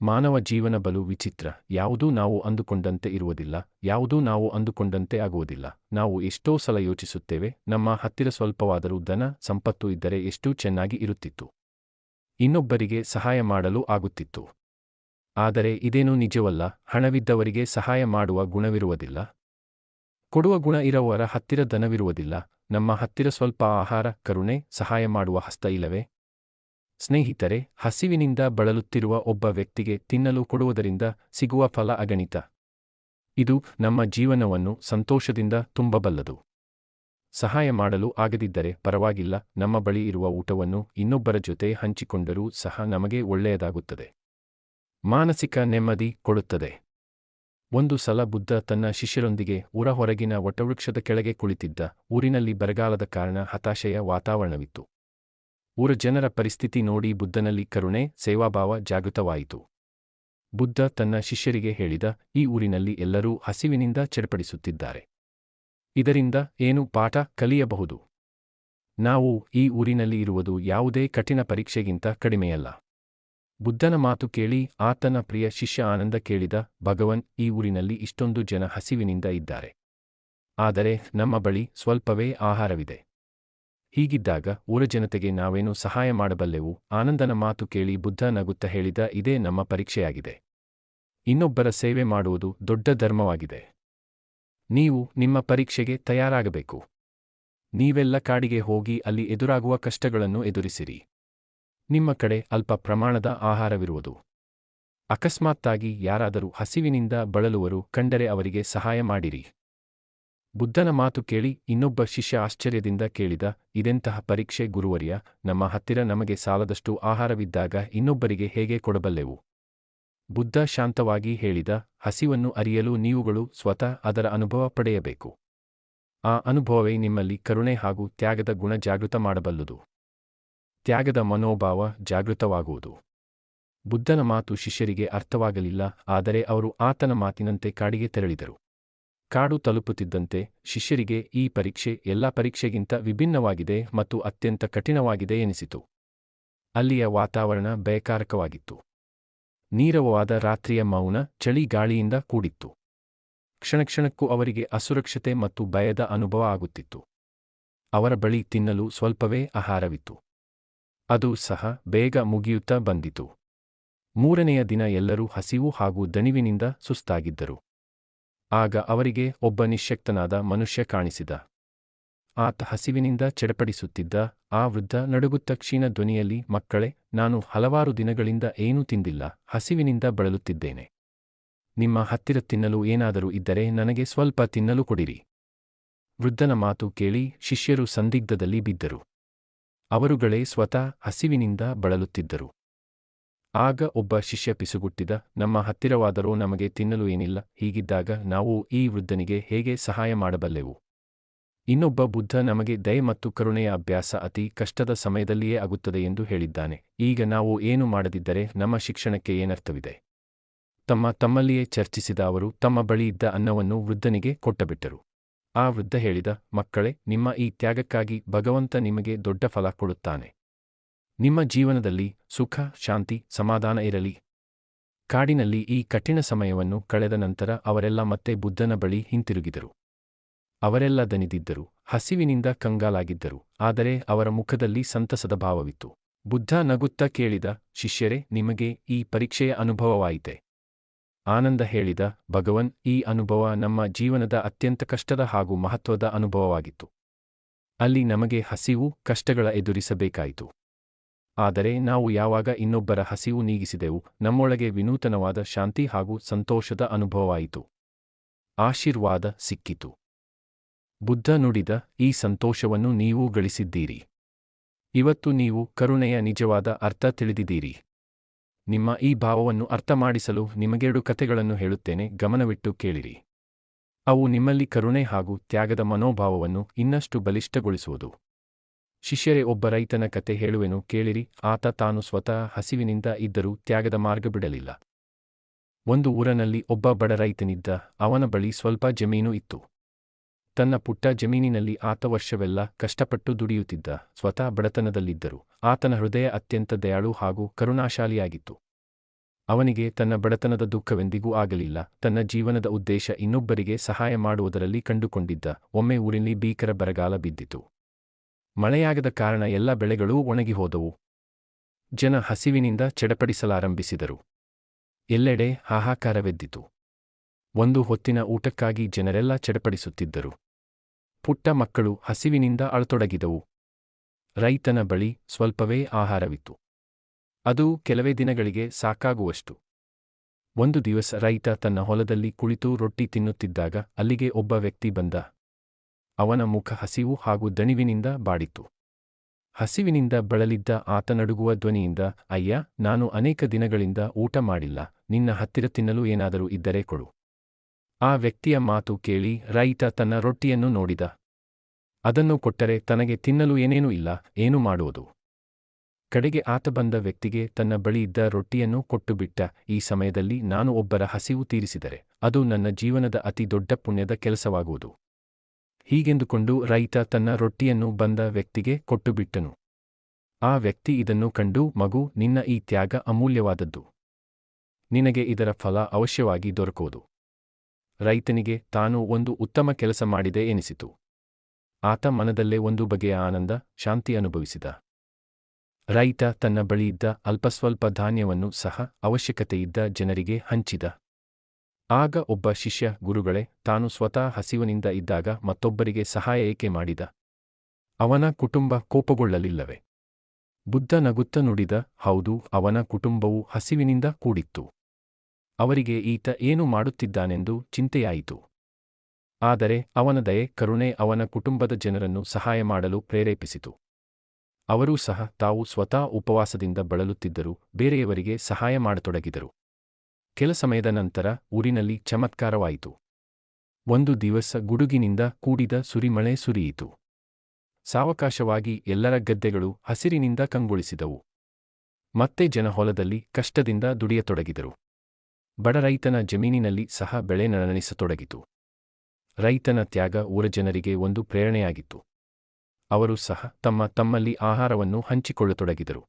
ಮಾನವ ಜೀವನ ಬಲು ವಿಚಿತ್ರ. ಯಾವುದೂ ನಾವು ಅಂದುಕೊಂಡಂತೆ ಇರುವುದಿಲ್ಲ, ಯಾವುದೂ ನಾವು ಅಂದುಕೊಂಡಂತೆ ಆಗುವುದಿಲ್ಲ. ನಾವು ಎಷ್ಟೋ ಸಲ ಯೋಚಿಸುತ್ತೇವೆ, ನಮ್ಮ ಹತ್ತಿರ ಸ್ವಲ್ಪವಾದರೂ ಧನ, ಸಂಪತ್ತು ಇದ್ದರೆ ಎಷ್ಟು ಚೆನ್ನಾಗಿ ಇರುತ್ತಿತ್ತು. ಇನ್ನೊಬ್ಬರಿಗೆ ಸಹಾಯ ಮಾಡಲು ಆಗುತ್ತಿತ್ತು. ಆದರೆ ಇದೇನು ನಿಜವಲ್ಲ, ಹಣವಿದ್ದವರಿಗೆ ಸಹಾಯ ಮಾಡುವ ಗುಣವಿರುವುದಿಲ್ಲ. ಕೊಡುವ ಗುಣ ಇರುವವರ ಹತ್ತಿರ ಧನವಿರುವುದಿಲ್ಲ, ನಮ್ಮ ಹತ್ತಿರ ಸ್ವಲ್ಪ ಆಹಾರ, ಕರುಣೆ, ಸಹಾಯ ಮಾಡುವ ಹಸ್ತ ಇಲ್ಲವೇ? ಸ್ನೇಹಿತರೆ, ಹಸಿವಿನಿಂದ ಬಳಲುತ್ತಿರುವ ಒಬ್ಬ ವ್ಯಕ್ತಿಗೆ ತಿನ್ನಲು ಕೊಡುವುದರಿಂದ ಸಿಗುವ ಫಲ ಅಗಣಿತ. ಇದು ನಮ್ಮ ಜೀವನವನ್ನು ಸಂತೋಷದಿಂದ ತುಂಬಬಲ್ಲದು. ಸಹಾಯ ಮಾಡಲು ಆಗದಿದ್ದರೆ ಪರವಾಗಿಲ್ಲ, ನಮ್ಮ ಬಳಿ ಇರುವ ಊಟವನ್ನು ಇನ್ನೊಬ್ಬರ ಜೊತೆ ಹಂಚಿಕೊಂಡರೂ ಸಹ ನಮಗೆ ಒಳ್ಳೆಯದಾಗುತ್ತದೆ. ಮಾನಸಿಕ ನೆಮ್ಮದಿ ಕೊಡುತ್ತದೆ. ಒಂದು ಸಲ ಬುದ್ಧ ತನ್ನ ಶಿಷ್ಯರೊಂದಿಗೆ ಊರ ಹೊರಗಿನ ವಟವೃಕ್ಷದ ಕೆಳಗೆ ಕುಳಿತಿದ್ದ ಊರಿನಲ್ಲಿ ಬರಗಾಲದ ಕಾರಣ ಹತಾಶೆಯ ವಾತಾವರಣವಿತ್ತು. ಊರ ಜನರ ಪರಿಸ್ಥಿತಿ ನೋಡಿ ಬುದ್ಧನಲ್ಲಿ ಕರುಣೆ, ಸೇವಾಭಾವ ಜಾಗೃತವಾಯಿತು. ಬುದ್ಧ ತನ್ನ ಶಿಷ್ಯರಿಗೆ ಹೇಳಿದ, ಈ ಊರಿನಲ್ಲಿ ಎಲ್ಲರೂ ಹಸಿವಿನಿಂದ ಚಡಪಡಿಸುತ್ತಿದ್ದಾರೆ. ಇದರಿಂದ ಏನು ಪಾಠ ಕಲಿಯಬಹುದು? ನಾವು ಈ ಊರಿನಲ್ಲಿ ಇರುವುದು ಯಾವುದೇ ಕಠಿಣ ಪರೀಕ್ಷೆಗಿಂತ ಕಡಿಮೆಯಲ್ಲ. ಬುದ್ಧನ ಮಾತು ಕೇಳಿ ಆತನ ಪ್ರಿಯ ಶಿಷ್ಯ ಆನಂದ ಕೇಳಿದ, ಭಗವನ್ ಈ ಊರಿನಲ್ಲಿ ಇಷ್ಟೊಂದು ಜನ ಹಸಿವಿನಿಂದ ಇದ್ದಾರೆ. ಆದರೆ ನಮ್ಮ ಬಳಿ ಸ್ವಲ್ಪವೇ ಆಹಾರವಿದೆ. ಹೀಗಿದ್ದಾಗ ಊರ ಜನತೆಗೆ ನಾವೇನು ಸಹಾಯ ಮಾಡಬಲ್ಲೆವು? ಆನಂದನ ಮಾತು ಕೇಳಿ ಬುದ್ಧ ನಗುತ್ತ ಹೇಳಿದ, ಇದೇ ನಮ್ಮ ಪರೀಕ್ಷೆಯಾಗಿದೆ. ಇನ್ನೊಬ್ಬರ ಸೇವೆ ಮಾಡುವುದು ದೊಡ್ಡ ಧರ್ಮವಾಗಿದೆ. ನೀವು ನಿಮ್ಮ ಪರೀಕ್ಷೆಗೆ ತಯಾರಾಗಬೇಕು. ನೀವೆಲ್ಲ ಕಾಡಿಗೆ ಹೋಗಿ ಅಲ್ಲಿ ಎದುರಾಗುವ ಕಷ್ಟಗಳನ್ನು ಎದುರಿಸಿರಿ. ನಿಮ್ಮ ಕಡೆ ಅಲ್ಪ ಪ್ರಮಾಣದ ಆಹಾರವಿರುವುದು. ಅಕಸ್ಮಾತ್ತಾಗಿ ಯಾರಾದರೂ ಹಸಿವಿನಿಂದ ಬಳಲುವರು ಕಂಡರೆ ಅವರಿಗೆ ಸಹಾಯ ಮಾಡಿರಿ. ಬುದ್ಧನ ಮಾತು ಕೇಳಿ ಇನ್ನೊಬ್ಬ ಶಿಷ್ಯ ಆಶ್ಚರ್ಯದಿಂದ ಕೇಳಿದ, ಇದೆಂತಹ ಪರೀಕ್ಷೆ ಗುರುವರಿಯ? ನಮ್ಮ ಹತ್ತಿರ ನಮಗೆ ಸಾಲದಷ್ಟು ಆಹಾರವಿದ್ದಾಗ ಇನ್ನೊಬ್ಬರಿಗೆ ಹೇಗೆ ಕೊಡಬಲ್ಲೆವು? ಬುದ್ಧ ಶಾಂತವಾಗಿ ಹೇಳಿದ, ಹಸಿವನ್ನು ಅರಿಯಲು ನೀವುಗಳು ಸ್ವತಃ ಅದರ ಅನುಭವ ಪಡೆಯಬೇಕು. ಆ ಅನುಭವವೇ ನಿಮ್ಮಲ್ಲಿ ಕರುಣೆ ಹಾಗೂ ತ್ಯಾಗದ ಗುಣ ಜಾಗೃತ ಮಾಡಬಲ್ಲುದು. ತ್ಯಾಗದ ಮನೋಭಾವ ಜಾಗೃತವಾಗುವುದು. ಬುದ್ಧನ ಮಾತು ಶಿಷ್ಯರಿಗೆ ಅರ್ಥವಾಗಲಿಲ್ಲ, ಆದರೆ ಅವರು ಆತನ ಮಾತಿನಂತೆ ಕಾಡಿಗೆ ತೆರಳಿದರು. ಕಾಡು ತಲುಪುತ್ತಿದ್ದಂತೆ ಶಿಷ್ಯರಿಗೆ ಈ ಪರೀಕ್ಷೆ ಎಲ್ಲಾ ಪರೀಕ್ಷೆಗಿಂತ ವಿಭಿನ್ನವಾಗಿದೆ ಮತ್ತು ಅತ್ಯಂತ ಕಠಿಣವಾಗಿದೆ ಎನಿಸಿತು. ಅಲ್ಲಿಯ ವಾತಾವರಣ ಭಯಕಾರಕವಾಗಿತ್ತು. ನೀರವವಾದ ರಾತ್ರಿಯ ಮೌನ ಚಳಿ ಗಾಳಿಯಿಂದ ಕೂಡಿತ್ತು. ಕ್ಷಣಕ್ಷಣಕ್ಕೂ ಅವರಿಗೆ ಅಸುರಕ್ಷತೆ ಮತ್ತು ಭಯದ ಅನುಭವ ಆಗುತ್ತಿತ್ತು. ಅವರ ಬಳಿ ತಿನ್ನಲು ಸ್ವಲ್ಪವೇ ಆಹಾರವಿತ್ತು. ಅದು ಸಹ ಬೇಗ ಮುಗಿಯುತ್ತಾ ಬಂದಿತು. ಮೂರನೆಯ ದಿನ ಎಲ್ಲರೂ ಹಸಿವು ಹಾಗೂ ದಣಿವಿನಿಂದ ಸುಸ್ತಾಗಿದ್ದರು. ಆಗ ಅವರಿಗೆ ಒಬ್ಬ ನಿಶಕ್ತನಾದ ಮನುಷ್ಯ ಕಾಣಿಸಿದ. ಆತ ಹಸಿವಿನಿಂದ ಚಡಪಡಿಸುತ್ತಿದ್ದ, ಆ ವೃದ್ಧ ನಡುಗುತ್ತ ಕ್ಷೀಣ ಧ್ವನಿಯಲ್ಲಿ, ಮಕ್ಕಳೇ, ನಾನು ಹಲವಾರು ದಿನಗಳಿಂದ ಏನೂ ತಿಂದಿಲ್ಲ, ಹಸಿವಿನಿಂದ ಬಳಲುತ್ತಿದ್ದೇನೆ. ನಿಮ್ಮ ಹತ್ತಿರ ತಿನ್ನಲು ಏನಾದರೂ ಇದ್ದರೆ ನನಗೆ ಸ್ವಲ್ಪ ತಿನ್ನಲು ಕೊಡಿರಿ. ವೃದ್ಧನ ಮಾತು ಕೇಳಿ ಶಿಷ್ಯರು ಸಂದಿಗ್ಧದಲ್ಲಿ ಬಿದ್ದರು. ಅವರುಗಳೇ ಸ್ವತಃ ಹಸಿವಿನಿಂದ ಬಳಲುತ್ತಿದ್ದರು. ಆಗ ಒಬ್ಬ ಶಿಷ್ಯ ಪಿಸುಗುಟ್ಟಿದ, ನಮ್ಮ ಹತ್ತಿರವಾದರೂ ನಮಗೆ ತಿನ್ನಲು ಏನಿಲ್ಲ, ಹೀಗಿದ್ದಾಗ ನಾವು ಈ ವೃದ್ಧನಿಗೆ ಹೇಗೆ ಸಹಾಯ ಮಾಡಬಲ್ಲೆವು? ಇನ್ನೊಬ್ಬ ಬುದ್ಧ, ನಮಗೆ ದಯೆ ಮತ್ತು ಕರುಣೆಯ ಅಭ್ಯಾಸ ಅತಿ ಕಷ್ಟದ ಸಮಯದಲ್ಲಿಯೇ ಆಗುತ್ತದೆ ಎಂದು ಹೇಳಿದ್ದಾನೆ. ಈಗ ನಾವು ಏನು ಮಾಡದಿದ್ದರೆ ನಮ್ಮ ಶಿಕ್ಷಣಕ್ಕೆ ಏನರ್ಥವಿದೆ? ತಮ್ಮ ತಮ್ಮಲ್ಲಿಯೇ ಚರ್ಚಿಸಿದ ಅವರು, ತಮ್ಮ ಬಳಿ ಇದ್ದ ಅನ್ನವನ್ನು ವೃದ್ಧನಿಗೆ ಕೊಟ್ಟಬಿಟ್ಟರು. ಆ ವೃದ್ಧ ಹೇಳಿದ, ಮಕ್ಕಳೇ, ನಿಮ್ಮ ಈ ತ್ಯಾಗಕ್ಕಾಗಿ ಭಗವಂತ ನಿಮಗೆ ದೊಡ್ಡ ಫಲ ಕೊಡುತ್ತಾನೆ. ನಿಮ್ಮ ಜೀವನದಲ್ಲಿ ಸುಖ, ಶಾಂತಿ, ಸಮಾಧಾನ ಇರಲಿ. ಕಾಡಿನಲ್ಲಿ ಈ ಕಠಿಣ ಸಮಯವನ್ನು ಕಳೆದ ನಂತರ ಅವರೆಲ್ಲ ಮತ್ತೆ ಬುದ್ಧನ ಬಳಿ ಹಿಂತಿರುಗಿದರು. ಅವರೆಲ್ಲ ದನಿದಿದ್ದರು ಹಸಿವಿನಿಂದ ಕಂಗಾಲಾಗಿದ್ದರು, ಆದರೆ ಅವರ ಮುಖದಲ್ಲಿ ಸಂತಸದ ಭಾವವಿತ್ತು. ಬುದ್ಧ ನಗುತ್ತಾ ಕೇಳಿದ, ಶಿಷ್ಯರೇ, ನಿಮಗೆ ಈ ಪರೀಕ್ಷೆಯ ಅನುಭವವಾಯಿತೆ. ಆನಂದ ಹೇಳಿದ, ಭಗವನ್, ಈ ಅನುಭವ ನಮ್ಮ ಜೀವನದ ಅತ್ಯಂತ ಕಷ್ಟದ ಹಾಗೂ ಮಹತ್ವದ ಅನುಭವವಾಗಿತ್ತು. ಅಲ್ಲಿ ನಮಗೆ ಹಸಿವು, ಕಷ್ಟಗಳ ಎದುರಿಸಬೇಕಾಯಿತು. ಆದರೆ ನಾವು ಯಾವಾಗ ಇನ್ನೊಬ್ಬರ ಹಸಿವು ನೀಗಿಸಿದೆವು, ನಮ್ಮೊಳಗೆ ವಿನೂತನವಾದ ಶಾಂತಿ ಹಾಗೂ ಸಂತೋಷದ ಅನುಭವವಾಯಿತು. ಆಶೀರ್ವಾದ ಸಿಕ್ಕಿತು. ಬುದ್ಧ ನುಡಿದ ಈ ಸಂತೋಷವನ್ನು ನೀವು ಗಳಿಸಿದ್ದೀರಿ. ಇವತ್ತು ನೀವು ಕರುಣೆಯ ನಿಜವಾದ ಅರ್ಥ ತಿಳಿದಿದ್ದೀರಿ. ನಿಮ್ಮ ಈ ಭಾವವನ್ನು ಅರ್ಥಮಾಡಿಸಲು ನಿಮಗೆರಡು ಕಥೆಗಳನ್ನು ಹೇಳುತ್ತೇನೆ, ಗಮನವಿಟ್ಟು ಕೇಳಿರಿ. ಅವು ನಿಮ್ಮಲ್ಲಿ ಕರುಣೆ ಹಾಗೂ ತ್ಯಾಗದ ಮನೋಭಾವವನ್ನು ಇನ್ನಷ್ಟು ಬಲಿಷ್ಠಗೊಳಿಸುವುದು. ಶಿಷ್ಯರೇ, ಒಬ್ಬ ರೈತನ ಕತೆ ಹೇಳುವೆನು, ಕೇಳಿರಿ, ಆತ ತಾನು ಸ್ವತಃ ಹಸಿವಿನಿಂದ ಇದ್ದರೂ ತ್ಯಾಗದ ಮಾರ್ಗ ಬಿಡಲಿಲ್ಲ. ಒಂದು ಊರನಲ್ಲಿ ಒಬ್ಬ ಬಡ ರೈತನಿದ್ದ, ಅವನ ಬಳಿ ಸ್ವಲ್ಪ ಜಮೀನು ಇತ್ತು. ತನ್ನ ಪುಟ್ಟ ಜಮೀನಿನಲ್ಲಿ ಆತ ವರ್ಷವೆಲ್ಲ ಕಷ್ಟಪಟ್ಟು ದುಡಿಯುತ್ತಿದ್ದ, ಸ್ವತಃ ಬಡತನದಲ್ಲಿದ್ದರು, ಆತನ ಹೃದಯ ಅತ್ಯಂತ ದಯಾಳು ಹಾಗೂ ಕರುಣಾಶಾಲಿಯಾಗಿತ್ತು. ಅವನಿಗೆ ತನ್ನ ಬಡತನದ ದುಃಖವೆಂದಿಗೂ ಆಗಲಿಲ್ಲ, ತನ್ನ ಜೀವನದ ಉದ್ದೇಶ ಇನ್ನೊಬ್ಬರಿಗೆ ಸಹಾಯ ಮಾಡುವುದರಲ್ಲಿ ಕಂಡುಕೊಂಡಿದ್ದ, ಒಮ್ಮೆ ಊರಿನಲ್ಲಿ ಭೀಕರ ಬರಗಾಲ ಬಿದ್ದಿತು. ಮಳೆಯಾಗದ ಕಾರಣ ಎಲ್ಲ ಬೆಳೆಗಳೂ ಒಣಗಿಹೋದವು ಜನ ಹಸಿವಿನಿಂದ ಚಡಪಡಿಸಲಾರಂಭಿಸಿದರು. ಎಲ್ಲೆಡೆ ಹಾಹಾಕಾರವೆದ್ದಿತು. ಒಂದು ಹೊತ್ತಿನ ಊಟಕ್ಕಾಗಿ ಜನರೆಲ್ಲ ಚಡಪಡಿಸುತ್ತಿದ್ದರು. ಪುಟ್ಟ ಮಕ್ಕಳು ಹಸಿವಿನಿಂದ ಅಳತೊಡಗಿದವು. ರೈತನ ಬಳಿ ಸ್ವಲ್ಪವೇ ಆಹಾರವಿತ್ತು. ಅದು ಕೆಲವೇ ದಿನಗಳಿಗೆ ಸಾಕಾಗುವಷ್ಟು. ಒಂದು ದಿವಸ ರೈತ ತನ್ನ ಹೊಲದಲ್ಲಿ ಕುಳಿತು ರೊಟ್ಟಿ ತಿನ್ನುತ್ತಿದ್ದಾಗ ಅಲ್ಲಿಗೆ ಒಬ್ಬ ವ್ಯಕ್ತಿ ಬಂದ. ಅವನ ಮುಖ ಹಸಿವು ಹಾಗೂ ದಣಿವಿನಿಂದ ಬಾಡಿತು ಹಸಿವಿನಿಂದ ಬಳಲಿದ್ದ ಆತ ನಡುಗುವ ಧ್ವನಿಯಿಂದ, ಅಯ್ಯ, ನಾನು ಅನೇಕ ದಿನಗಳಿಂದ ಊಟ ಮಾಡಿಲ್ಲ, ನಿನ್ನ ಹತ್ತಿರ ತಿನ್ನಲು ಏನಾದರೂ ಇದ್ದರೆ ಕೊಡು. ಆ ವ್ಯಕ್ತಿಯ ಮಾತು ಕೇಳಿ ರೈತ ತನ್ನ ರೊಟ್ಟಿಯನ್ನು ನೋಡಿದ. ಅದನ್ನು ಕೊಟ್ಟರೆ ತನಗೆ ತಿನ್ನಲು ಏನೇನೂ ಇಲ್ಲ, ಏನು ಮಾಡುವುದು? ಕಡೆಗೆ ಆತ ಬಂದ ವ್ಯಕ್ತಿಗೆ ತನ್ನ ಬಳಿ ಇದ್ದ ರೊಟ್ಟಿಯನ್ನು ಕೊಟ್ಟುಬಿಟ್ಟ. ಈ ಸಮಯದಲ್ಲಿ ನಾನು ಒಬ್ಬರ ಹಸಿವು ತೀರಿಸಿದರೆ, ಅದು ನನ್ನ ಜೀವನದ ಅತಿ ದೊಡ್ಡ ಪುಣ್ಯದ ಕೆಲಸವಾಗುವುದು. ಹೀಗೆಂದುಕೊಂಡು ರೈತ ತನ್ನ ರೊಟ್ಟಿಯನ್ನು ಬಂದ ವ್ಯಕ್ತಿಗೆ ಕೊಟ್ಟುಬಿಟ್ಟನು. ಆ ವ್ಯಕ್ತಿ ಇದನ್ನು ಕಂಡು, ಮಗು, ನಿನ್ನ ಈ ತ್ಯಾಗ ಅಮೂಲ್ಯವಾದದ್ದು. ನಿನಗೆ ಇದರ ಫಲ ಅವಶ್ಯವಾಗಿ ದೊರಕುವುದು ರೈತನಿಗೆ ತಾನು ಒಂದು ಉತ್ತಮ ಕೆಲಸ ಮಾಡಿದೆ ಎನಿಸಿತು. ಆತ ಮನದಲ್ಲೇ ಒಂದು ಬಗೆಯ ಆನಂದ, ಶಾಂತಿ ಅನುಭವಿಸಿದ. ರೈತ ತನ್ನ ಬಳಿಯಿದ್ದ ಅಲ್ಪಸ್ವಲ್ಪ ಧಾನ್ಯವನ್ನು ಸಹ ಅವಶ್ಯಕತೆಯಿದ್ದ ಜನರಿಗೆ ಹಂಚಿದ. ಆಗ ಒಬ್ಬ ಶಿಷ್ಯ, ಗುರುಗಳೇ, ತಾನು ಸ್ವತಃ ಹಸಿವನಿಂದ ಇದ್ದಾಗ ಮತ್ತೊಬ್ಬರಿಗೆ ಸಹಾಯ ಏಕೆ ಮಾಡಿದ? ಅವನ ಕುಟುಂಬ ಕೋಪಗೊಳ್ಳಲಿಲ್ಲವೇ. ಬುದ್ಧ ನಗುತ್ತ ನುಡಿದ, ಹೌದು, ಅವನ ಕುಟುಂಬವು ಹಸಿವಿನಿಂದ ಕೂಡಿತ್ತು. ಅವರಿಗೆ ಈತ ಏನು ಮಾಡುತ್ತಿದ್ದಾನೆಂದು ಚಿಂತೆಯಾಯಿತು. ಆದರೆ ಅವನ ದಯೆ, ಕರುಣೆ ಅವನ ಕುಟುಂಬದ ಜನರನ್ನು ಸಹಾಯ ಮಾಡಲು ಪ್ರೇರೇಪಿಸಿತು. ಅವರೂ ಸಹ ತಾವು ಸ್ವತಃ ಉಪವಾಸದಿಂದ ಬಳಲುತ್ತಿದ್ದರೂ ಬೇರೆಯವರಿಗೆ ಸಹಾಯ ಮಾಡತೊಡಗಿದರು. ಕೆಲ ಸಮಯದ ನಂತರ ಊರಿನಲ್ಲಿ ಚಮತ್ಕಾರವಾಯಿತು. ಒಂದು ದಿವಸ ಗುಡುಗಿನಿಂದ ಕೂಡಿದ ಸುರಿಮಳೆ ಸುರಿಯಿತು. ಸಾವಕಾಶವಾಗಿ ಎಲ್ಲರ ಗದ್ದೆಗಳು ಹಸಿರಿನಿಂದ ಕಂಗೊಳಿಸಿದವು. ಮತ್ತೆ ಜನ ಹೊಲದಲ್ಲಿ ಕಷ್ಟದಿಂದ ದುಡಿಯತೊಡಗಿದರು. ಬಡ ರೈತನ ಜಮೀನಿನಲ್ಲಿ ಸಹ ಬೆಳೆ ನಳನಳಿಸತೊಡಗಿತು ರೈತನ ತ್ಯಾಗ ಊರ ಜನರಿಗೆ ಒಂದು ಪ್ರೇರಣೆಯಾಗಿತ್ತು. ಅವರು ಸಹ ತಮ್ಮ ತಮ್ಮಲ್ಲಿ ಆಹಾರವನ್ನು ಹಂಚಿಕೊಳ್ಳತೊಡಗಿದರು.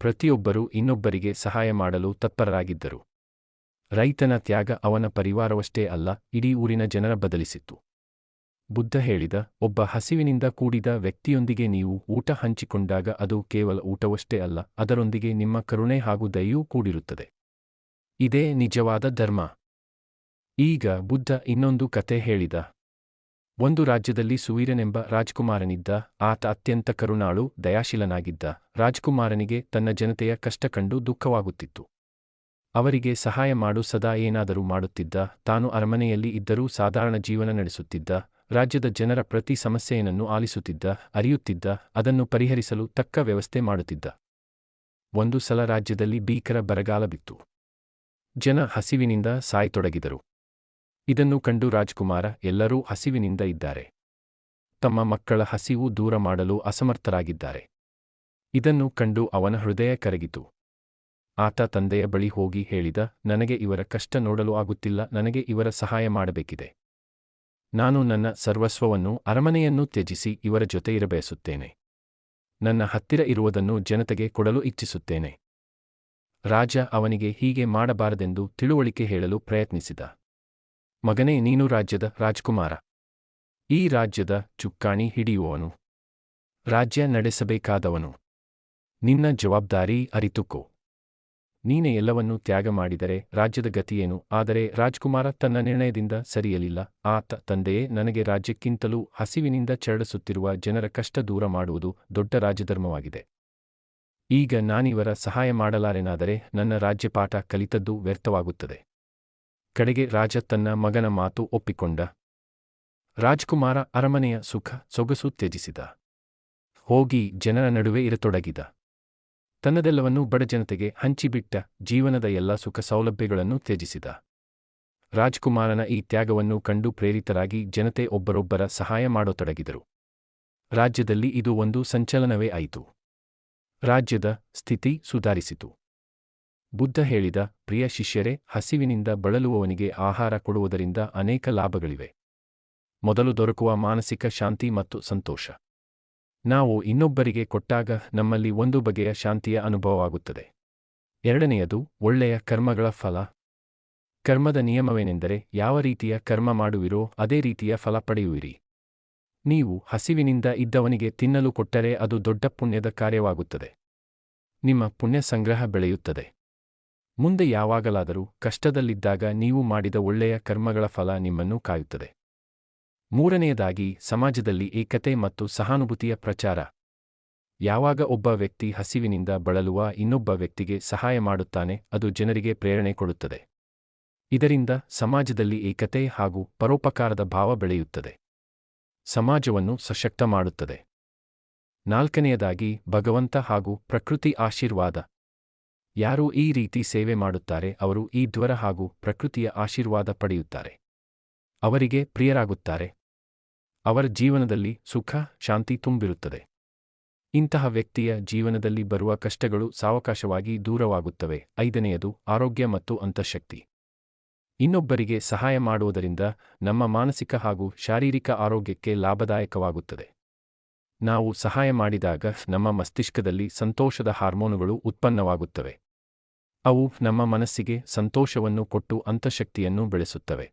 ಪ್ರತಿಯೊಬ್ಬರೂ ಇನ್ನೊಬ್ಬರಿಗೆ ಸಹಾಯ ಮಾಡಲು ತತ್ಪರರಾಗಿದ್ದರು. ರೈತನ ತ್ಯಾಗ ಅವನ ಪರಿವಾರವಷ್ಟೇ ಅಲ್ಲ, ಇಡೀ ಊರಿನ ಜನರ ಬದಲಿಸಿತ್ತು. ಬುದ್ಧ ಹೇಳಿದ, ಒಬ್ಬ ಹಸಿವಿನಿಂದ ಕೂಡಿದ ವ್ಯಕ್ತಿಯೊಂದಿಗೆ ನೀವು ಊಟ ಹಂಚಿಕೊಂಡಾಗ ಅದು ಕೇವಲ ಊಟವಷ್ಟೇ ಅಲ್ಲ, ಅದರೊಂದಿಗೆ ನಿಮ್ಮ ಕರುಣೆ ಹಾಗೂ ದಯೆಯೂ ಕೂಡಿರುತ್ತದೆ. ಇದೇ ನಿಜವಾದ ಧರ್ಮ. ಈಗ ಬುದ್ಧ ಇನ್ನೊಂದು ಕತೆ ಹೇಳಿದ. ಒಂದು ರಾಜ್ಯದಲ್ಲಿ ಸುವೀರನೆಂಬ ರಾಜ್ಕುಮಾರನಿದ್ದ, ಆತ ಅತ್ಯಂತ ಕರುಣಾಳು, ದಯಾಶೀಲನಾಗಿದ್ದ, ರಾಜ್ಕುಮಾರನಿಗೆ ತನ್ನ ಜನತೆಯ ಕಷ್ಟ ಕಂಡು ದುಃಖವಾಗುತ್ತಿತ್ತು. ಅವರಿಗೆ ಸಹಾಯ ಮಾಡು ಸದಾ ಏನಾದರೂ ಮಾಡುತ್ತಿದ್ದ, ತಾನು ಅರಮನೆಯಲ್ಲಿ ಇದ್ದರೂ ಸಾಧಾರಣ ಜೀವನ ನಡೆಸುತ್ತಿದ್ದ, ರಾಜ್ಯದ ಜನರ ಪ್ರತಿ ಸಮಸ್ಯೆಯನ್ನು ಆಲಿಸುತ್ತಿದ್ದ, ಅರಿಯುತ್ತಿದ್ದ, ಅದನ್ನು ಪರಿಹರಿಸಲು ತಕ್ಕ ವ್ಯವಸ್ಥೆ ಮಾಡುತ್ತಿದ್ದ. ಒಂದು ಸಲ ರಾಜ್ಯದಲ್ಲಿ ಭೀಕರ ಬರಗಾಲ ಬಿತ್ತು. ಜನ ಹಸಿವಿನಿಂದ ಸಾಯತೊಡಗಿದರು. ಇದನ್ನು ಕಂಡು ರಾಜ್ಕುಮಾರ ಎಲ್ಲರೂ ಹಸಿವಿನಿಂದ ಇದ್ದಾರೆ. ತಮ್ಮ ಮಕ್ಕಳ ಹಸಿವು ದೂರ ಮಾಡಲು ಅಸಮರ್ಥರಾಗಿದ್ದಾರೆ. ಇದನ್ನು ಕಂಡು ಅವನ ಹೃದಯ ಕರಗಿತು. ಆತ ತಂದೆಯ ಬಳಿ ಹೋಗಿ ಹೇಳಿದ, ನನಗೆ ಇವರ ಕಷ್ಟ ನೋಡಲು ಆಗುತ್ತಿಲ್ಲ, ನನಗೆ ಇವರ ಸಹಾಯ ಮಾಡಬೇಕಿದೆ. ನಾನು ನನ್ನ ಸರ್ವಸ್ವವನ್ನು, ಅರಮನೆಯನ್ನು ತ್ಯಜಿಸಿ ಇವರ ಜೊತೆ ಇರಬಯಸುತ್ತೇನೆ. ನನ್ನ ಹತ್ತಿರ ಇರುವುದನ್ನು ಜನತೆಗೆ ಕೊಡಲು ಇಚ್ಛಿಸುತ್ತೇನೆ. ರಾಜ ಅವನಿಗೆ ಹೀಗೆ ಮಾಡಬಾರದೆಂದು ತಿಳುವಳಿಕೆ ಹೇಳಲು ಪ್ರಯತ್ನಿಸಿದ. ಮಗನೇ, ನೀನು ರಾಜ್ಯದ ರಾಜ್ಕುಮಾರ. ಈ ರಾಜ್ಯದ ಚುಕ್ಕಾಣಿ ಹಿಡಿಯುವವನು. ರಾಜ್ಯ ನಡೆಸಬೇಕಾದವನು. ನಿನ್ನ ಜವಾಬ್ದಾರಿ ಅರಿತುಕೋ. ನೀನೆ ಎಲ್ಲವನ್ನೂ ತ್ಯಾಗ ಮಾಡಿದರೆ ರಾಜ್ಯದ ಗತಿಯೇನು? ಆದರೆ ರಾಜ್ಕುಮಾರ ತನ್ನ ನಿರ್ಣಯದಿಂದ ಸರಿಯಲಿಲ್ಲ. ಆತ, ತಂದೆಯೇ, ನನಗೆ ರಾಜ್ಯಕ್ಕಿಂತಲೂ ಹಸಿವಿನಿಂದ ಚರಡಿಸುತ್ತಿರುವ ಜನರ ಕಷ್ಟ ದೂರ ಮಾಡುವುದು ದೊಡ್ಡ ರಾಜಧರ್ಮವಾಗಿದೆ. ಈಗ ನಾನಿವರ ಸಹಾಯ ಮಾಡಲಾರೆನಾದರೆ ನನ್ನ ರಾಜ್ಯಪಾಠ ಕಲಿತದ್ದು ವ್ಯರ್ಥವಾಗುತ್ತದೆ. ಕಡೆಗೆ ರಾಜ ತನ್ನ ಮಗನ ಮಾತು ಒಪ್ಪಿಕೊಂಡ. ರಾಜ್ಕುಮಾರ ಅರಮನೆಯ ಸುಖ, ಸೊಗಸು ತ್ಯಜಿಸಿದ. ಹೋಗಿ ಜನರ ನಡುವೆ ಇರತೊಡಗಿದ. ತನ್ನದೆಲ್ಲವನ್ನೂ ಬಡಜನತೆಗೆ ಹಂಚಿಬಿಟ್ಟ ಜೀವನದ ಎಲ್ಲ ಸುಖ ಸೌಲಭ್ಯಗಳನ್ನು ತ್ಯಜಿಸಿದ. ರಾಜ್ಕುಮಾರನ ಈ ತ್ಯಾಗವನ್ನು ಕಂಡು ಪ್ರೇರಿತರಾಗಿ ಜನತೆ ಒಬ್ಬರೊಬ್ಬರ ಸಹಾಯ ಮಾಡತೊಡಗಿದರು. ರಾಜ್ಯದಲ್ಲಿ ಇದು ಒಂದು ಸಂಚಲನವೇ ಆಯಿತು. ರಾಜ್ಯದ ಸ್ಥಿತಿ ಸುಧಾರಿಸಿತು. ಬುದ್ಧ ಹೇಳಿದ, ಪ್ರಿಯ ಶಿಷ್ಯರೇ, ಹಸಿವಿನಿಂದ ಬಳಲುವವನಿಗೆ ಆಹಾರ ಕೊಡುವುದರಿಂದ ಅನೇಕ ಲಾಭಗಳಿವೆ. ಮೊದಲು ದೊರಕುವ ಮಾನಸಿಕ ಶಾಂತಿ ಮತ್ತು ಸಂತೋಷ. ನಾವು ಇನ್ನೊಬ್ಬರಿಗೆ ಕೊಟ್ಟಾಗ ನಮ್ಮಲ್ಲಿ ಒಂದು ಬಗೆಯ ಶಾಂತಿಯ ಅನುಭವವಾಗುತ್ತದೆ. ಎರಡನೆಯದು, ಒಳ್ಳೆಯ ಕರ್ಮಗಳ ಫಲ. ಕರ್ಮದ ನಿಯಮವೇನೆಂದರೆ ಯಾವ ರೀತಿಯ ಕರ್ಮ ಮಾಡುವಿರೋ ಅದೇ ರೀತಿಯ ಫಲ ಪಡೆಯುವಿರಿ. ನೀವು ಹಸಿವಿನಿಂದ ಇದ್ದವನಿಗೆ ತಿನ್ನಲು ಕೊಟ್ಟರೆ ಅದು ದೊಡ್ಡ ಪುಣ್ಯದ ಕಾರ್ಯವಾಗುತ್ತದೆ. ನಿಮ್ಮ ಪುಣ್ಯ ಸಂಗ್ರಹ ಬೆಳೆಯುತ್ತದೆ. ಮುಂದೆ ಯಾವಾಗಲಾದರೂ ಕಷ್ಟದಲ್ಲಿದ್ದಾಗ ನೀವು ಮಾಡಿದ ಒಳ್ಳೆಯ ಕರ್ಮಗಳ ಫಲ ನಿಮ್ಮನ್ನು ಕಾಯುತ್ತದೆ. ಮೂರನೆಯದಾಗಿ, ಸಮಾಜದಲ್ಲಿ ಏಕತೆ ಮತ್ತು ಸಹಾನುಭೂತಿಯ ಪ್ರಚಾರ. ಯಾವಾಗ ಒಬ್ಬ ವ್ಯಕ್ತಿ ಹಸಿವಿನಿಂದ ಬಳಲುವ ಇನ್ನೊಬ್ಬ ವ್ಯಕ್ತಿಗೆ ಸಹಾಯ ಮಾಡುತ್ತಾನೆ, ಅದು ಜನರಿಗೆ ಪ್ರೇರಣೆ ಕೊಡುತ್ತದೆ. ಇದರಿಂದ ಸಮಾಜದಲ್ಲಿ ಏಕತೆ ಹಾಗೂ ಪರೋಪಕಾರದ ಭಾವ ಬೆಳೆಯುತ್ತದೆ. ಸಮಾಜವನ್ನು ಸಶಕ್ತ ಮಾಡುತ್ತದೆ. ನಾಲ್ಕನೆಯದಾಗಿ, ಭಗವಂತ ಹಾಗೂ ಪ್ರಕೃತಿ ಆಶೀರ್ವಾದ. ಯಾರು ಈ ರೀತಿ ಸೇವೆ ಮಾಡುತ್ತಾರೆ, ಅವರು ಈ ದ್ವರ ಹಾಗೂ ಪ್ರಕೃತಿಯ ಆಶೀರ್ವಾದ ಪಡೆಯುತ್ತಾರೆ. ಅವರಿಗೆ ಪ್ರಿಯರಾಗುತ್ತಾರೆ. ಅವರ ಜೀವನದಲ್ಲಿ ಸುಖ, ಶಾಂತಿ ತುಂಬಿರುತ್ತದೆ. ಇಂತಹ ವ್ಯಕ್ತಿಯ ಜೀವನದಲ್ಲಿ ಬರುವ ಕಷ್ಟಗಳು ಸಾವಕಾಶವಾಗಿ ದೂರವಾಗುತ್ತವೆ. ಐದನೆಯದು, ಆರೋಗ್ಯ ಮತ್ತು ಅಂತಃಶಕ್ತಿ. ಇನ್ನೊಬ್ಬರಿಗೆ ಸಹಾಯ ಮಾಡುವುದರಿಂದ ನಮ್ಮ ಮಾನಸಿಕ ಹಾಗೂ ಶಾರೀರಿಕ ಆರೋಗ್ಯಕ್ಕೆ ಲಾಭದಾಯಕವಾಗುತ್ತದೆ. ನಾವು ಸಹಾಯ ಮಾಡಿದಾಗ ನಮ್ಮ ಮಸ್ತಿಷ್ಕದಲ್ಲಿ ಸಂತೋಷದ ಹಾರ್ಮೋನುಗಳು ಉತ್ಪನ್ನವಾಗುತ್ತವೆ. ಅವು ನಮ್ಮ ಮನಸ್ಸಿಗೆ ಸಂತೋಷವನ್ನು ಕೊಟ್ಟು ಅಂತಃಶಕ್ತಿಯನ್ನು ಬೆಳೆಸುತ್ತವೆ.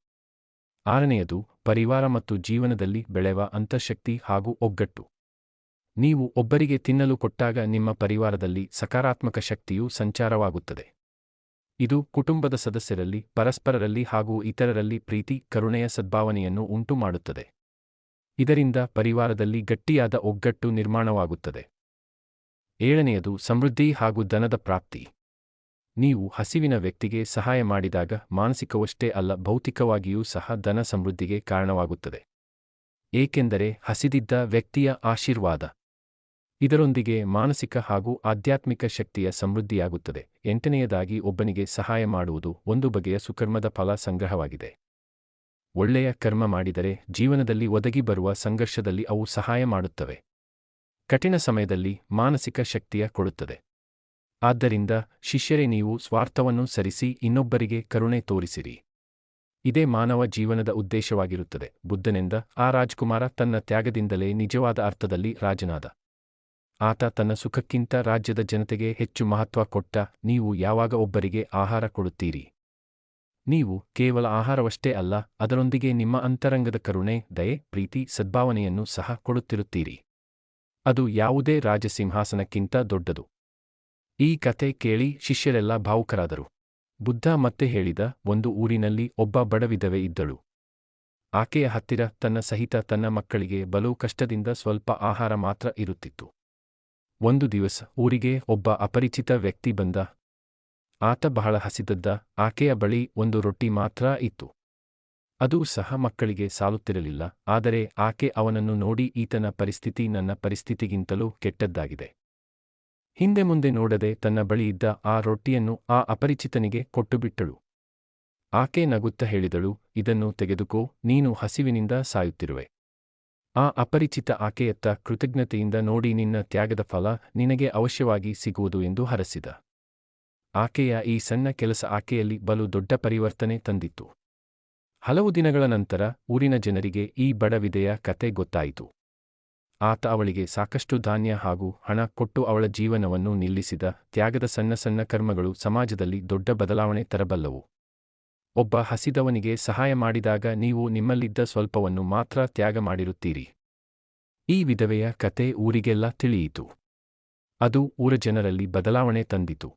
ಆರನೆಯದು ಪರಿವಾರ ಮತ್ತು ಜೀವನದಲ್ಲಿ ಬೆಳೆವ ಅಂತಃಶಕ್ತಿ ಹಾಗೂ ಒಗ್ಗಟ್ಟು. ನೀವು ಒಬ್ಬರಿಗೆ ತಿನ್ನಲು ಕೊಟ್ಟಾಗ ನಿಮ್ಮ ಪರಿವಾರದಲ್ಲಿ ಸಕಾರಾತ್ಮಕ ಶಕ್ತಿಯು ಸಂಚಾರವಾಗುತ್ತದೆ. ಇದು ಕುಟುಂಬದ ಸದಸ್ಯರಲ್ಲಿ, ಪರಸ್ಪರರಲ್ಲಿ ಹಾಗೂ ಇತರರಲ್ಲಿ ಪ್ರೀತಿ, ಕರುಣೆಯ ಸದ್ಭಾವನೆಯನ್ನು ಉಂಟುಮಾಡುತ್ತದೆ. ಇದರಿಂದ ಪರಿವಾರದಲ್ಲಿ ಗಟ್ಟಿಯಾದ ಒಗ್ಗಟ್ಟು ನಿರ್ಮಾಣವಾಗುತ್ತದೆ. ಏಳನೆಯದು ಸಮೃದ್ಧಿ ಹಾಗೂ ಧನದ ಪ್ರಾಪ್ತಿ. ನೀವು ಹಸಿವಿನ ವ್ಯಕ್ತಿಗೆ ಸಹಾಯ ಮಾಡಿದಾಗ ಮಾನಸಿಕವಷ್ಟೇ ಅಲ್ಲ, ಭೌತಿಕವಾಗಿಯೂ ಸಹ ಧನ ಸಮೃದ್ಧಿಗೆ ಕಾರಣವಾಗುತ್ತದೆ. ಏಕೆಂದರೆ ಹಸಿದಿದ್ದ ವ್ಯಕ್ತಿಯ ಆಶೀರ್ವಾದ ಇದರೊಂದಿಗೆ ಮಾನಸಿಕ ಹಾಗೂ ಆಧ್ಯಾತ್ಮಿಕ ಶಕ್ತಿಯ ಸಮೃದ್ಧಿಯಾಗುತ್ತದೆ. ಎಂಟನೆಯದಾಗಿ, ಒಬ್ಬನಿಗೆ ಸಹಾಯ ಮಾಡುವುದು ಒಂದು ಬಗೆಯ ಸುಕರ್ಮದ ಫಲ ಸಂಗ್ರಹವಾಗಿದೆ. ಒಳ್ಳೆಯ ಕರ್ಮ ಮಾಡಿದರೆ ಜೀವನದಲ್ಲಿ ಒದಗಿ ಬರುವ ಸಂಘರ್ಷದಲ್ಲಿ ಅವು ಸಹಾಯ ಮಾಡುತ್ತವೆ. ಕಠಿಣ ಸಮಯದಲ್ಲಿ ಮಾನಸಿಕ ಶಕ್ತಿಯ ಕೊಡುತ್ತದೆ. ಆದ್ದರಿಂದ ಶಿಷ್ಯರೇ, ನೀವು ಸ್ವಾರ್ಥವನ್ನು ಸರಿಸಿ, ಇನ್ನೊಬ್ಬರಿಗೆ ಕರುಣೆ ತೋರಿಸಿರಿ. ಇದೇ ಮಾನವ ಜೀವನದ ಉದ್ದೇಶವಾಗಿರುತ್ತದೆ. ಬುದ್ಧನೆಂದ ಆ ರಾಜ್ಕುಮಾರ ತನ್ನ ತ್ಯಾಗದಿಂದಲೇ ನಿಜವಾದ ಅರ್ಥದಲ್ಲಿ ರಾಜನಾದ. ಆತ ತನ್ನ ಸುಖಕ್ಕಿಂತ ರಾಜ್ಯದ ಜನತೆಗೆ ಹೆಚ್ಚು ಮಹತ್ವ ಕೊಟ್ಟ, ನೀವು ಯಾವಾಗ ಒಬ್ಬರಿಗೆ ಆಹಾರ ಕೊಡುತ್ತೀರಿ? ನೀವು ಕೇವಲ ಆಹಾರವಷ್ಟೇ ಅಲ್ಲ, ಅದರೊಂದಿಗೆ ನಿಮ್ಮ ಅಂತರಂಗದ ಕರುಣೆ, ದಯೆ, ಪ್ರೀತಿ, ಸದ್ಭಾವನೆಯನ್ನು ಸಹ ಕೊಡುತ್ತಿರುತ್ತೀರಿ. ಅದು ಯಾವುದೇ ರಾಜಸಿಂಹಾಸನಕ್ಕಿಂತ ದೊಡ್ಡದು. ಈ ಕತೆ ಕೇಳಿ ಶಿಷ್ಯರೆಲ್ಲ ಭಾವುಕರಾದರು. ಬುದ್ಧ ಮತ್ತೆ ಹೇಳಿದ ಒಂದು ಊರಿನಲ್ಲಿ ಒಬ್ಬ ಬಡವಿಧವೆ ಇದ್ದಳು. ಆಕೆಯ ಹತ್ತಿರ ತನ್ನ ಸಹಿತ ತನ್ನ ಮಕ್ಕಳಿಗೆ ಬಲು ಕಷ್ಟದಿಂದ ಸ್ವಲ್ಪ ಆಹಾರ ಮಾತ್ರ ಇರುತ್ತಿತ್ತು. ಒಂದು ದಿವಸ ಊರಿಗೆ ಒಬ್ಬ ಅಪರಿಚಿತ ವ್ಯಕ್ತಿ ಬಂದ. ಆತ ಬಹಳ ಹಸಿದದ್ದ, ಆಕೆಯ ಬಳಿ ಒಂದು ರೊಟ್ಟಿ ಮಾತ್ರ ಇತ್ತು. ಅದು ಸಹ ಮಕ್ಕಳಿಗೆ ಸಾಲುತ್ತಿರಲಿಲ್ಲ, ಆದರೆ ಆಕೆ ಅವನನ್ನು ನೋಡಿ ಈತನ ಪರಿಸ್ಥಿತಿ ನನ್ನ ಪರಿಸ್ಥಿತಿಗಿಂತಲೂ ಕೆಟ್ಟದ್ದಾಗಿದೆ. ಹಿಂದೆ ಮುಂದೆ ನೋಡದೆ ತನ್ನ ಬಳಿಯಿದ್ದ ಆ ರೊಟ್ಟಿಯನ್ನು ಆ ಅಪರಿಚಿತನಿಗೆ ಕೊಟ್ಟುಬಿಟ್ಟಳು. ಆಕೆ ನಗುತ್ತ ಹೇಳಿದಳು, ಇದನ್ನು ತೆಗೆದುಕೋ, ನೀನು ಹಸಿವಿನಿಂದ ಸಾಯುತ್ತಿರುವೆ. ಆ ಅಪರಿಚಿತ ಆಕೆಯತ್ತ ಕೃತಜ್ಞತೆಯಿಂದ ನೋಡಿ ನಿನ್ನ ತ್ಯಾಗದ ಫಲ ನಿನಗೆ ಅವಶ್ಯವಾಗಿ ಸಿಗುವುದು ಎಂದು ಹರಸಿದ. ಆಕೆಯ ಈ ಸಣ್ಣ ಕೆಲಸ ಆಕೆಯಲ್ಲಿ ಬಲು ದೊಡ್ಡ ಪರಿವರ್ತನೆ ತಂದಿತ್ತು. ಹಲವು ದಿನಗಳ ನಂತರ ಊರಿನ ಜನರಿಗೆ ಈ ಬಡವಿದೆಯ ಕತೆ ಗೊತ್ತಾಯಿತು. ಆತ ಅವಳಿಗೆ ಸಾಕಷ್ಟು ಧಾನ್ಯ ಹಾಗೂ ಹಣ ಕೊಟ್ಟು ಅವಳ ಜೀವನವನ್ನು ನಿಲ್ಲಿಸಿದ ತ್ಯಾಗದ ಸಣ್ಣ ಸಣ್ಣ ಕರ್ಮಗಳು ಸಮಾಜದಲ್ಲಿ ದೊಡ್ಡ ಬದಲಾವಣೆ ತರಬಲ್ಲವು. ಒಬ್ಬ ಹಸಿದವನಿಗೆ ಸಹಾಯ ಮಾಡಿದಾಗ ನೀವು ನಿಮ್ಮಲ್ಲಿದ್ದ ಸ್ವಲ್ಪವನ್ನು ಮಾತ್ರ ತ್ಯಾಗ ಮಾಡಿರುತ್ತೀರಿ. ಈ ವಿಧವೆಯ ಕತೆ ಊರಿಗೆಲ್ಲ ತಿಳಿಯಿತು. ಅದು ಊರ ಜನರಲ್ಲಿ ಬದಲಾವಣೆ ತಂದಿತು.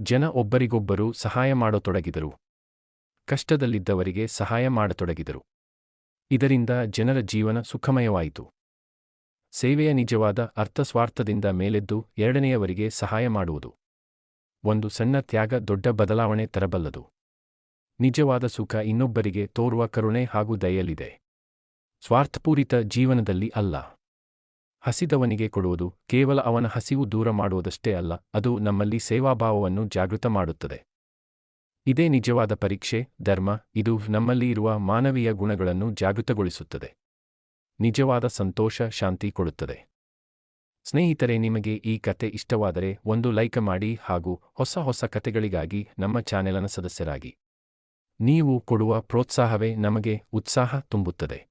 ಜನ ಒಬ್ಬರಿಗೊಬ್ಬರು ಸಹಾಯ ಮಾಡತೊಡಗಿದರು. ಕಷ್ಟದಲ್ಲಿದ್ದವರಿಗೆ ಸಹಾಯ ಮಾಡತೊಡಗಿದರು. ಇದರಿಂದ ಜನರ ಜೀವನ ಸುಖಮಯವಾಯಿತು. ಸೇವೆಯ ನಿಜವಾದ ಅರ್ಥಸ್ವಾರ್ಥದಿಂದ ಮೇಲೆದ್ದು ಎರಡನೆಯವರಿಗೆ ಸಹಾಯ ಮಾಡುವುದು. ಒಂದು ಸಣ್ಣ ತ್ಯಾಗ ದೊಡ್ಡ ಬದಲಾವಣೆ ತರಬಲ್ಲದು. ನಿಜವಾದ ಸುಖ ಇನ್ನೊಬ್ಬರಿಗೆ ತೋರುವ ಕರುಣೆ ಹಾಗೂ ದಯಲಿದೆ ಸ್ವಾರ್ಥಪೂರಿತ ಜೀವನದಲ್ಲಿ ಅಲ್ಲ. ಹಸಿದವನಿಗೆ ಕೊಡುವುದು ಕೇವಲ ಅವನ ಹಸಿವು ದೂರ ಮಾಡುವುದಷ್ಟೇ ಅಲ್ಲ, ಅದು ನಮ್ಮಲ್ಲಿ ಸೇವಾಭಾವವನ್ನು ಜಾಗೃತ ಮಾಡುತ್ತದೆ. ಇದೇ ನಿಜವಾದ ಪರೀಕ್ಷೆ, ಧರ್ಮ, ಇದು ನಮ್ಮಲ್ಲಿ ಇರುವ ಮಾನವೀಯ ಗುಣಗಳನ್ನು ಜಾಗೃತಗೊಳಿಸುತ್ತದೆ. ನಿಜವಾದ ಸಂತೋಷ, ಶಾಂತಿ ಕೊಡುತ್ತದೆ. ಸ್ನೇಹಿತರೆ, ನಿಮಗೆ ಈ ಕತೆ ಇಷ್ಟವಾದರೆ ಒಂದು ಲೈಕ್ ಮಾಡಿ ಹಾಗೂ ಹೊಸ ಹೊಸ ಕತೆಗಳಿಗಾಗಿ ನಮ್ಮ ಚಾನೆಲನ ಸದಸ್ಯರಾಗಿ. ನೀವು ಕೊಡುವ ಪ್ರೋತ್ಸಾಹವೇ ನಮಗೆ ಉತ್ಸಾಹ ತುಂಬುತ್ತದೆ.